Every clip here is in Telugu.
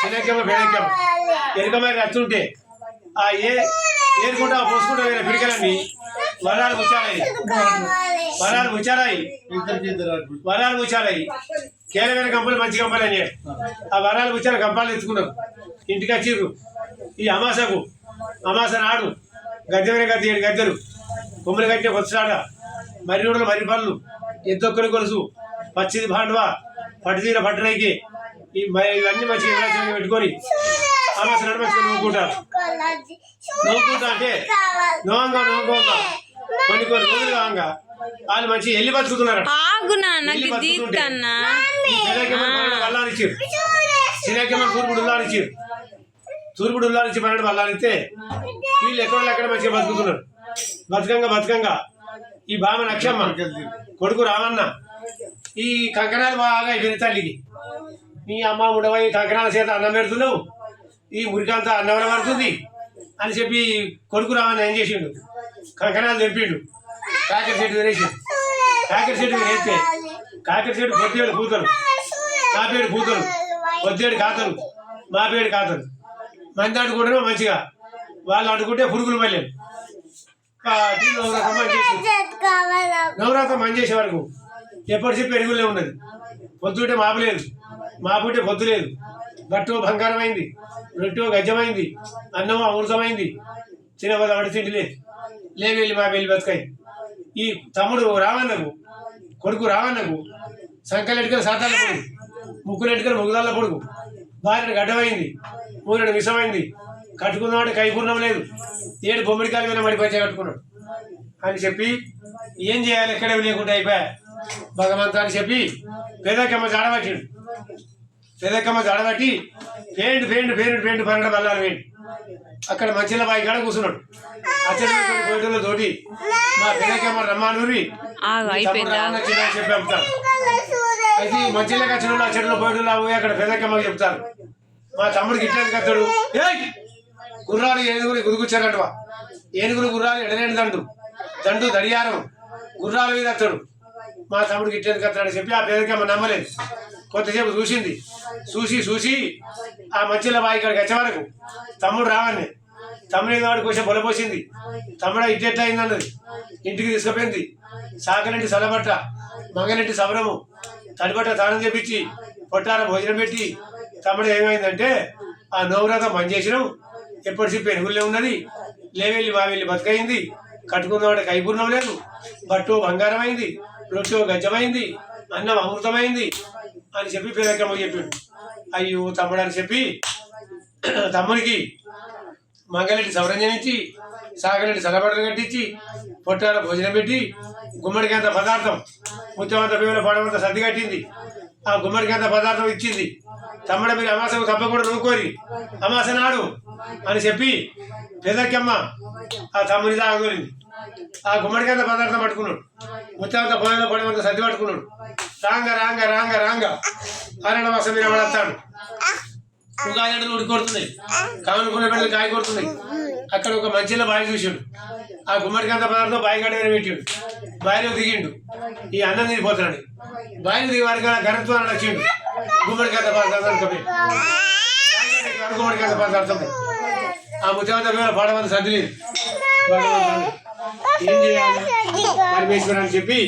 చిన్నకేమో పెద్దకేమో ఎరుకమైన రచ్చుంటే ఆ ఏ ఏరుకుంటా పోసుకుంటా వేరే పిడికలన్నీ వరాలు ముచ్చారాయి వరాలు ముచ్చారాయి ఇద్దరు వరాలు ముచ్చారాయి కేరళమైన కంపెనీ మంచి కంపెనీ అని ఆ వరాలు ముచ్చారు కంపాలు తెచ్చుకున్నారు. ఇంటికి వచ్చిర్రు. ఈ అమాసకు అమాస నాడు గద్దె మీద గద్దె ఏడు గద్దెలు. కొమ్మలు కట్టిన కొత్తసాడ మర్రి నూడలు మర్రి పళ్ళు ఎద్దొక్కని కొలుసు. పచ్చిది భాండవా పట్టుదీర పట్టురైకి. ఈ ఇవన్నీ మంచిగా విలాసంగా పెట్టుకొని నాడు మంచిగా నవ్వుకుంటారు నవ్వుకుంటా. అంటే నోంగా నోంగా కొన్ని కొన్ని రోజులు కాగా. వాళ్ళు మంచిగా వెళ్ళి బతుకుతున్నారు వల్లారిచ్చారు శ్రీరాజ్యమని తూర్పుడు ఉల్లారిచ్చారు తూర్పుడు ఉల్లారించి పన్నెండు వల్లారిస్తే వీళ్ళు ఎక్కడ ఎక్కడ మంచిగా బతుకుతున్నారు. బతుకంగా బతుకంగా. ఈ బామ నక్షమ్మ కొడుకు రామన్న ఈ కంకణాలు బాగా అయిపోయింది తల్లికి. మీ అమ్మ ఉండవై కంకణాల చేత అన్నం పెడుతున్నావు. ఈ ఉరికంతా అన్నం పడుతుంది అని చెప్పి కొడుకు రామన్న ఏం చేసిండు? కంకణాలు తెంపిండు. కాకర చెట్టు తినేసిండు. కాకర చెట్టు తినేస్తే కాకర చెట్టు పొద్దేడు పూతలు. మా పేరు పూతలు. పొద్దేడు కాతలు. మా పేరు కాతలు. మంది ఆడుకుంటే మంచిగా. వాళ్ళు ఆడుకుంటే పురుగులు మళ్ళీ నవరాత్రం మంచి నవరాత్రం చేసే వరకు ఎప్పటి చెప్పి ఎరుగులే ఉన్నది. పొద్దుంటే మాపలేదు మా పుట్టే పొద్దు లేదు. గట్టు బంగారమైంది రొట్టో గజమైంది అన్నం అమృతమైంది చిన్నపద అడిసింటి లేదు. లేవెళ్ళి మా వెళ్ళి బతుకాయి ఈ తమ్ముడు రావణకు కొడుకు రావణకు సంకలెట్టుకలు సాతాల పొడుగు ముక్కులెట్టుకలు ముగ్గుదాల పొడుగు భార్యను గడ్డమైంది మూరెడు విషమైంది కట్టుకున్నవాడు కైపూర్ణం లేదు. ఏడు బొమ్మిడికాయల మీద మడి కట్టుకున్నాడు. అని చెప్పి ఏం చేయాలి? ఎక్కడ లేకుండా అయిపోయా? భగవంతా అని చెప్పి పేదకమ్మ జాడబట్టిండు పేదకమ్మ జాడబట్టి పేండు పేండు పేండు పేండు పన్నెండు బల్లాలు వేయండి. అక్కడ మంచిల బాయి కాడ కూర్చున్నాడు. అచ్చడి తోటి మా పేదకమ్మ రమ్మానూరి చెప్పి అయితే మంచిలోకి వచ్చిన ఆ చెడులో పోయిన పోయి అక్కడ పెదకమ్మకి చెప్తారు. మా తమ్ముడికి కత్తాడు ఏయ్! గుర్రాలు ఏనుగులు గుదుగుచ్చారంటవా ఏనుగులు గుర్రాలు ఎడలేని దండు. దండు దడియారం. గుర్రాల మీద అత్తడు. మా తమ్ముడికి ఇట్లేదు కట్టాడని చెప్పి ఆ పేదకమ్మ నమ్మలేదు. కొంతసేపు చూసింది. చూసి చూసి ఆ మధ్యలో బావి ఇక్కడికి వచ్చే వరకు తమ్ముడు రావని తమ్ముడి వాడు కొంచెం బొలపోసింది తమ్ముడు ఇట్టెట్లా అయిందన్నది. ఇంటికి తీసుకుపోయింది. సాకలింటి సలబట్ట మగనంటి సబరము తడిబట్ట తానం చేపించి పొట్టార భోజనం పెట్టి తమ్ముడు ఏమైందంటే ఆ నవరాత్రం పని చేసినాం. ఎప్పటి చెప్పి ఎనుగులే ఉన్నది. లేవెళ్ళి మా వెళ్ళి బతికైంది కట్టుకున్న వాడికి కైపూర్ణం లేదు. బట్టు బంగారం అయింది రొట్టె గజమైంది అన్నం అమృతమైంది అని చెప్పి పేదకమ్మ చెప్పిండు. అయ్యో తమ్ముడు అని చెప్పి తమ్ముడికి మంగళరెడ్డి సౌరంజనిచ్చి సాగరెడ్డి సలబడలు కట్టించి పొట్టాల భోజనం పెట్టి గుమ్మడికంత పదార్థం ముత్యమంత పేరు పడమంత సర్ది కట్టింది. ఆ గుమ్మడికంత పదార్థం ఇచ్చింది. తమ్ముడ మీరు అమాసకు తప్పకుండా నూకోరి అమాస నాడు అని చెప్పి పెదక్కమ్మ ఆ తమ్ముని తాగోరింది ఆ గుమ్మడికాయ పదార్థం పట్టుకున్నాడు. ముత్యమంత భోజనం పడమంత సర్ది పట్టుకున్నాడు. రాంగ రాంగ రాంగ రాంగ. అరణ మాసం మీరు పడతాడు ఉగాది ఉడి కొడుతున్నాయి. కానుకున్న బిడ్డలు కాయ కొడుతున్నాయి. అక్కడ ఒక మంచిలో బావి చూసాడు. ఆ గుమ్మడికంత పదార్థం బావి గడ్డ పెట్టాడు. బావిలో దిగిండు. ఈ అన్నం తిరిగిపోతున్నాడు బావిలో దిగి వారికి గరత్వాన్ని వచ్చిండు గుమ్మడికంత పదార్థం కప్పి గుమ్మడికంత పదార్థం ఆ ముత్యమంత మీద పడమంది సర్దిలేదు భగవంతుడు ఏం చేయాలి? పరమేశ్వరు అని చెప్పి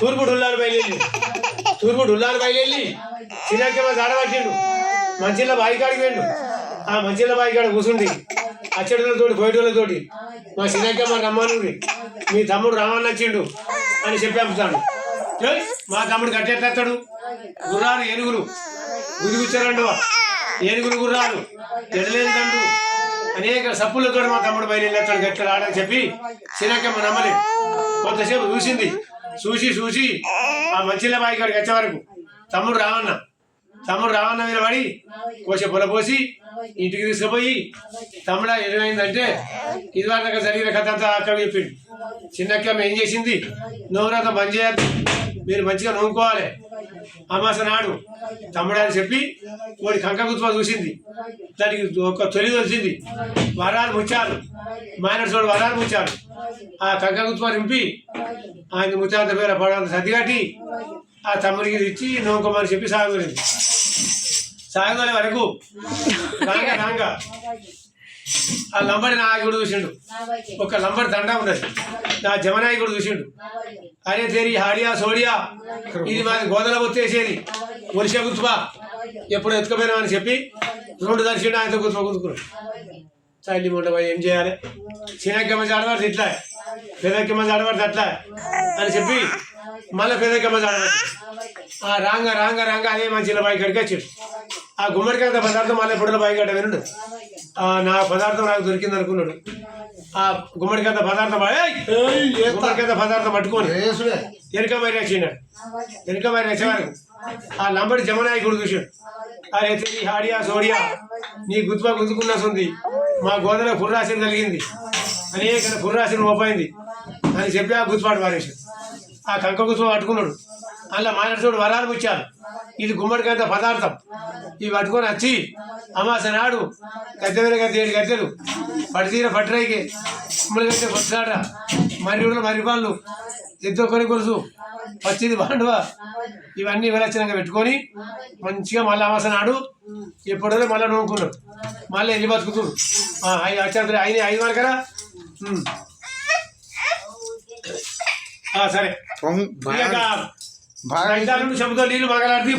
తూర్పు డుల్లాలు బయలుదేరి. తూర్పు డుల్లాలు బయలుదేరి శ్రీరాజ్యమ జాడబట్టిండు మంచిలో బాయికాడికి వెళ్ళు ఆ మంచిలో బావి కాడ కూర్చుండి అచ్చడిలతోటి పోయేటోళ్ళతోటి మా శ్రీరాజ్యమ రమ్మనుడి మీ తమ్ముడు రామన్న వచ్చిండు అని చెప్పి అమ్ముతాడు. మా తమ్ముడు కట్టెత్తాడు గుర్రాలు ఏనుగులు. గుదిగుచ్చారండు ఏనుగులు గుర్రాలు. ఎడలేని తండ్రు అనేక సప్పులతో మా తమ్ముడు బయలుదేరాడు గట్ల ఆడని చెప్పి శ్రీరాజ్యమ నమ్మలే. కొంతసేపు చూసింది. చూసి చూసి ఆ మంచిల బావి కాడికి వచ్చే వరకు తమ్ముడు రావన్న. తమ్ముడు రావన్న మీద పడి కోసే పొలపోసి ఇంటికి తీసుకుపోయి తమ్ముడ ఏమైందంటే ఇది వరకు జరిగిన కథ అంతా అక్కడ చెప్పింది చిన్నక్కమ్మ ఏం చేసింది? నోరంతా బంద్ చేయాలి. మీరు మంచిగా నవ్వుకోవాలి. అమాస నాడు తమ్ముడు అని చెప్పి వాడి కంక గుత్వ చూసింది. దానికి ఒక తొలి తెలిసింది. వరాలు ముచ్చారు. మైనర్ చోడు వరాలు ముచ్చారు. ఆ కంక గుత్వ నింపి ఆయన ముత్తాంత పేర పడంత సర్దిగట్టి ఆ తమ్ముడికి ఇచ్చి నవ్వుకోమని చెప్పి సాగుతుంది సాయంత్రం వరకు. రాంగ రాంగ. ఆ లంబడి నా కూడా చూసిండు ఒక లంబడి దండ ఉన్నది. నా జమనాయి కూడా చూసిండు. అరే తేరి హాడియా సోడియా. ఇది మాది గోదల ఒత్తేసేది ఒరిష గుర్తుపా? ఎప్పుడు ఎత్తుకపోయినా అని చెప్పి రెండు దర్శిండు ఆయనతో గుర్తుపా గుర్తుకున్నాడు. తల్లి పోయి ఏం చేయాలి? చిన్నక్కమ్మ ఆడవాడు ఇట్లా. పెదక్కమ్మ ఆడవాడు అట్లా. అని చెప్పి మళ్ళీ పెదక్కమ్మ ఆడవాడు ఆ రాంగ రాంగ రాంగ అదే మంచిలో బాయి కడికి వచ్చాడు. ఆ గుమ్మడికాయ పదార్థం మళ్ళీ పొడల బాయి కట్ట వినుడు. ఆ నా పదార్థం నాకు దొరికింది అనుకున్నాడు. ఆ గుమ్మడికాయ పదార్థం! గుమ్మడికాయ పదార్థం పట్టుకొని వెనుక మరి వచ్చినాడు వెనుక మరి వచ్చేవారు ఆ లంబడి జమనాయకుడు చూశాడు. అరే తెరి హాడియా సోడియా నీ గుత్తుపా గుంజుకున్నస్తుంది మా గోదలో పుర్రాశం కలిగింది అనేక పుర్రాశం మోపైంది. అని చెప్పి ఆ గుత్తుపాటు పారేశాడు. ఆ కంక గుత్తుపా పట్టుకున్నాడు. అలా మానసుడు వరాలు ముచ్చారు ఇది గుమ్మడికాయ పదార్థం. ఇవి పట్టుకొని వచ్చి అమాస నాడు గద్దె మీద గద్దె ఏడు గద్దెలు. పడితీర పట్టిరాయికి గుమ్మడి గద్దె కొట్లాడ మరి మరి వాళ్ళు ఎద్దు కొని కొలుసు పచ్చిది బాండవ? ఇవన్నీ విలక్షణంగా పెట్టుకొని మంచిగా మళ్ళీ అమాస నాడు ఎప్పుడో మళ్ళీ నూనుకున్నాడు మళ్ళీ వెళ్ళి బతుకుతుడు ఆ, ఐదు ఐదు వరకరా సరే. भाग- शब्द लिहिलं भागाला अर्धी